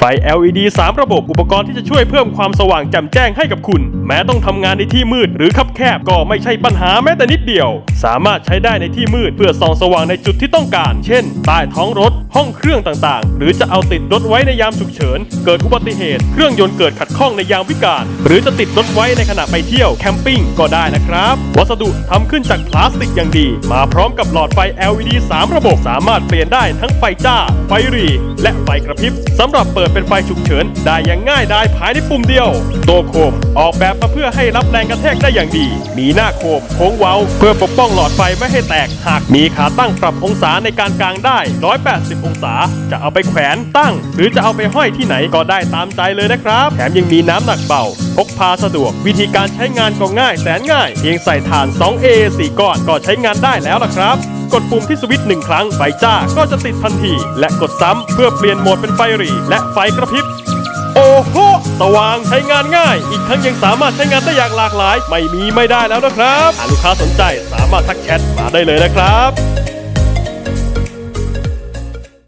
ไฟ LED 3 ระบบอุปกรณ์ที่จะช่วยเพิ่มความสว่างแจ่มแจ้งให้กับคุณ แม้ต้องทำงานในที่มืดหรือคับแคบก็ไม่ใช่ปัญหาแม้แต่นิดเดียว สามารถใช้ได้ในที่มืดเพื่อส่องสว่างในจุดที่ต้องการ เช่น ใต้ท้องรถ ห้องเครื่องต่างๆ หรือจะเอาติดรถไว้ในยามฉุกเฉิน เกิดอุบัติเหตุ เครื่องยนต์เกิดขัดข้องในยามวิกาลหรือจะติดรถไว้ในขณะไปเที่ยวแคมปิ้งก็ได้นะครับ วัสดุทำขึ้นจากพลาสติกอย่างดี มาพร้อมกับหลอดไฟ LED 3 ระบบสามารถเปลี่ยนได้ทั้งไฟจ้า ไฟรี และไฟกระพริบสำหรับเปิดเป็นไฟฉุกเฉิน ได้อย่างง่ายดายภายในปุ่มเดียวตัวโคมออกแบบมาเพื่อให้รับแรงกระแทกได้อย่างดี มีหน้าโคมโค้งเว้า เพื่อปกป้องหลอดไฟไม่ให้แตกหักมีขาตั้งปรับองศาในการกางได้ 180 องศา จะเอาไปแขวนตั้ง หรือจะเอาไปห้อยที่ไหนก็ได้ตามใจเลยนะครับ แถมยังมีน้ำหนักเบา พกพาสะดวก วิธีการใช้งานก็ง่ายแสนง่าย เพียงใส่ถ่าน 2A 4 ก้อนก็ใช้งานได้แล้วล่ะครับกดปุ่มที่สวิตช์หนึ่งครั้งไฟจ้าก็จะติดทันที และกดซ้ำเพื่อเปลี่ยนโหมดเป็นไฟหรี่และไฟกระพริบโอ้โหสว่างใช้งานง่าย อีกทั้งยังสามารถใช้งานได้อย่างหลากหลาย ไม่มีไม่ได้แล้วนะครับหากลูกค้าสนใจสามารถทักแชทมาได้เลยนะครับ